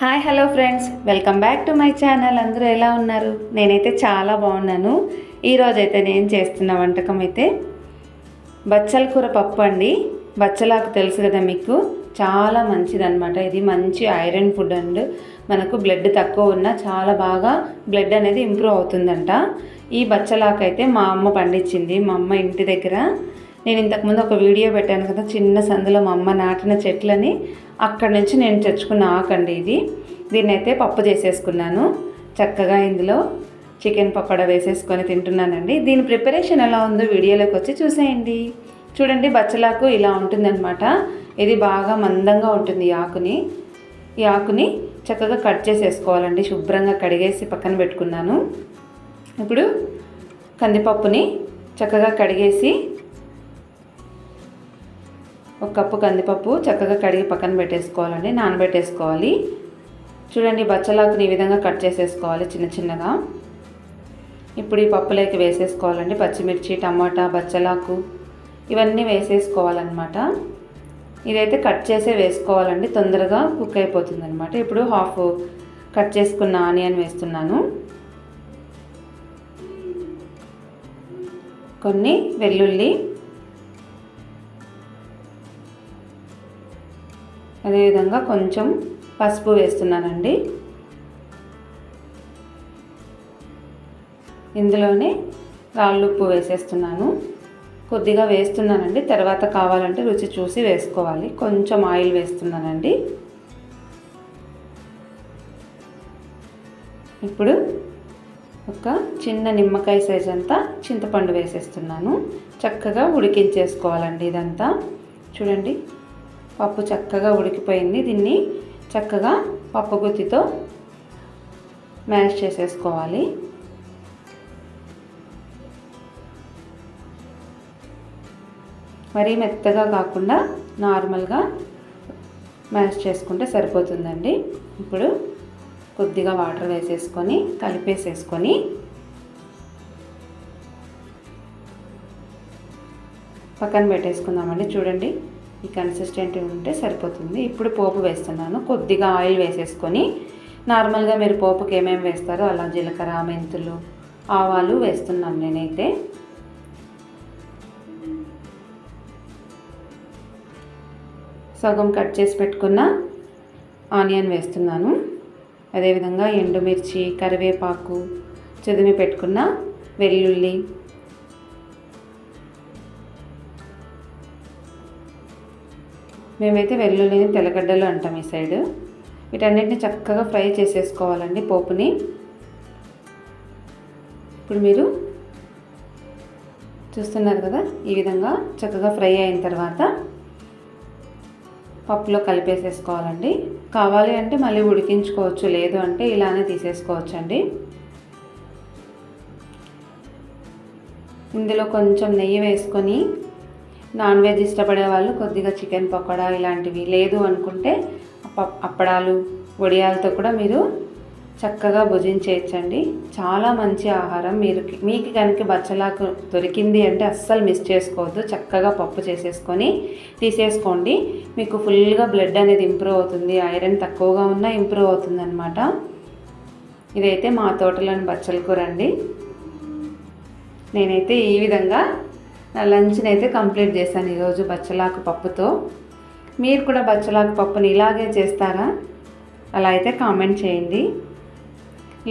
Hi hello friends. Welcome back to my channel. అందరూ ఎలా ఉన్నారు? నేనైతే చాలా బాగున్నాను. ఈరోజైతే అయితే నేను చేస్తున్న వంటకం అయితే బచ్చల కూర పప్పు అండి. బచ్చలాకు తెలుసు కదా మీకు? చాలా మంచిదనమాట ఇది మంచి ఐరన్ ఫుడ్ అండ్ మనకు బ్లడ్ తక్కువ ఉన్నా చాలా బాగా బ్లడ్ అనేది ఇంప్రూవ్ అవుతుందంట. ఈ బచ్చలాకు అయితే మా అమ్మ పండించింది. మా అమ్మ ఇంటి దగ్గర నేను ఇంతకుముందు ఒక వీడియో పెట్టాను కదా చిన్న సందులో మా అమ్మ నాటిన చెట్లని అక్కడి నుంచి నేను తెచ్చుకున్న ఆకండి ఇది. దీన్ని అయితే పప్పు చేసేసుకున్నాను. చక్కగా ఇందులో చికెన్ పకోడా వేసేసుకొని తింటున్నానండి. దీని ప్రిపరేషన్ ఎలా ఉందో వీడియోలోకి వచ్చి చూసేయండి. చూడండి బచ్చలాకు ఇలా ఉంటుందన్నమాట. ఇది బాగా మందంగా ఉంటుంది ఈ ఆకుని. ఈ ఆకుని చక్కగా కట్ చేసేసుకోవాలండి. శుభ్రంగా కడిగేసి పక్కన పెట్టుకున్నాను. ఇప్పుడు కందిపప్పుని చక్కగా కడిగేసి ఒక కప్పు కందిపప్పు చక్కగా కడిగి పక్కన పెట్టేసుకోవాలండి నానబెట్టేసుకోవాలి. చూడండి బచ్చలాకుని ఈ విధంగా కట్ చేసేసుకోవాలి చిన్న చిన్నగా. ఇప్పుడు ఈ పప్పులోకి వేసేసుకోవాలండి పచ్చిమిర్చి టమాటా బచ్చలాకు ఇవన్నీ వేసేసుకోవాలన్నమాట. ఇదైతే కట్ చేసే వేసుకోవాలండి తొందరగా కుక్ అయిపోతుంది అనమాట ఇప్పుడు హాఫ్ కట్ చేసుకున్న ఆనియన్ వేస్తున్నాను. కొన్ని వెల్లుల్లి అదేవిధంగా కొంచెం పసుపు వేస్తున్నానండి. ఇందులోనే రాళ్ళుప్పు వేసేస్తున్నాను. కొద్దిగా వేస్తున్నానండి. తర్వాత కావాలంటే రుచి చూసి వేసుకోవాలి. కొంచెం ఆయిల్ వేస్తున్నానండి. ఇప్పుడు ఒక చిన్న నిమ్మకాయ సైజ్ అంతా చింతపండు వేసేస్తున్నాను. చక్కగా ఉడికించేసుకోవాలండి ఇదంతా. చూడండి. పప్పు చక్కగా ఉడికిపోయింది. దీన్ని చక్కగా పప్పు గుత్తితో మ్యాష్ చేసేసుకోవాలి. మరీ మెత్తగా కాకుండా నార్మల్గా మ్యాష్ చేసుకుంటే సరిపోతుందండి. ఇప్పుడు కొద్దిగా వాటర్ వేసేసుకొని కలిపేసేసుకొని పక్కన పెట్టేసుకుందామండి. చూడండి. ఈ కన్సిస్టెంట్ ఉంటే సరిపోతుంది. ఇప్పుడు పోపు వేస్తున్నాను. కొద్దిగా ఆయిల్ వేసేసుకొని నార్మల్గా మీరు పోపుకి ఏమేమి వేస్తారో అలా జీలకర్ర మెంతులు ఆవాలు వేస్తున్నాను నేనైతే. సగం కట్ చేసి పెట్టుకున్న ఆనియన్ వేస్తున్నాను. అదేవిధంగా ఎండుమిర్చి కరివేపాకు చదివి పెట్టుకున్న వెల్లుల్లి మేమైతే వెల్లుల్లిని తెల్లగడ్డలు అంటాం ఈ సైడ్. వీటన్నిటిని చక్కగా ఫ్రై చేసేసుకోవాలండి పోపుని. ఇప్పుడు మీరు చూస్తున్నారు కదా ఈ విధంగా చక్కగా ఫ్రై అయిన తర్వాత పప్పులో కలిపేసేసుకోవాలండి. కావాలి అంటే మళ్ళీ ఉడికించుకోవచ్చు లేదు అంటే ఇలానే తీసేసుకోవచ్చు అండి ఇందులో కొంచెం నెయ్యి వేసుకొని నాన్ వెజ్ ఇష్టపడే వాళ్ళు కొద్దిగా చికెన్ పకోడా ఇలాంటివి లేదు అనుకుంటే అప్పడాలు వడియాలతో కూడా మీరు చక్కగా భుజించేయచ్చండి. చాలా మంచి ఆహారం. మీరు మీకు కనుక బచ్చలాకు దొరికింది అంటే అస్సలు మిస్ చేసుకోవద్దు. చక్కగా పప్పు చేసేసుకొని తీసేసుకోండి. మీకు ఫుల్గా బ్లడ్ అనేది ఇంప్రూవ్ అవుతుంది. ఐరన్ తక్కువగా ఉన్నా ఇంప్రూవ్ అవుతుంది అనమాట ఇదైతే మా తోటలోని బచ్చల కూర అండి. నేనైతే ఈ విధంగా నా లంచ్ని అయితే కంప్లీట్ చేశాను ఈరోజు బచ్చలాకు పప్పుతో. మీరు కూడా బచ్చలాకు పప్పుని ఇలాగే చేస్తారా? అలా అయితే కామెంట్ చేయండి.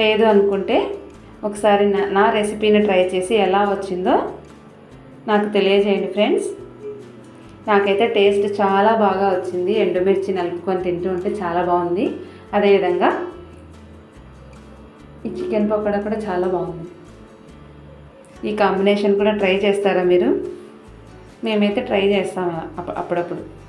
లేదు అనుకుంటే ఒకసారి నా నా రెసిపీని ట్రై చేసి ఎలా వచ్చిందో నాకు తెలియజేయండి ఫ్రెండ్స్ నాకైతే టేస్ట్ చాలా బాగా వచ్చింది. ఎండుమిర్చి నలుపుకొని తింటూ ఉంటే చాలా బాగుంది. అదేవిధంగా ఈ చికెన్ పకోడా కూడా చాలా బాగుంది. ఈ కాంబినేషన్ కూడా ట్రై చేస్తారా మీరు? మేమైతే ట్రై చేస్తాం అప్పుడప్పుడు.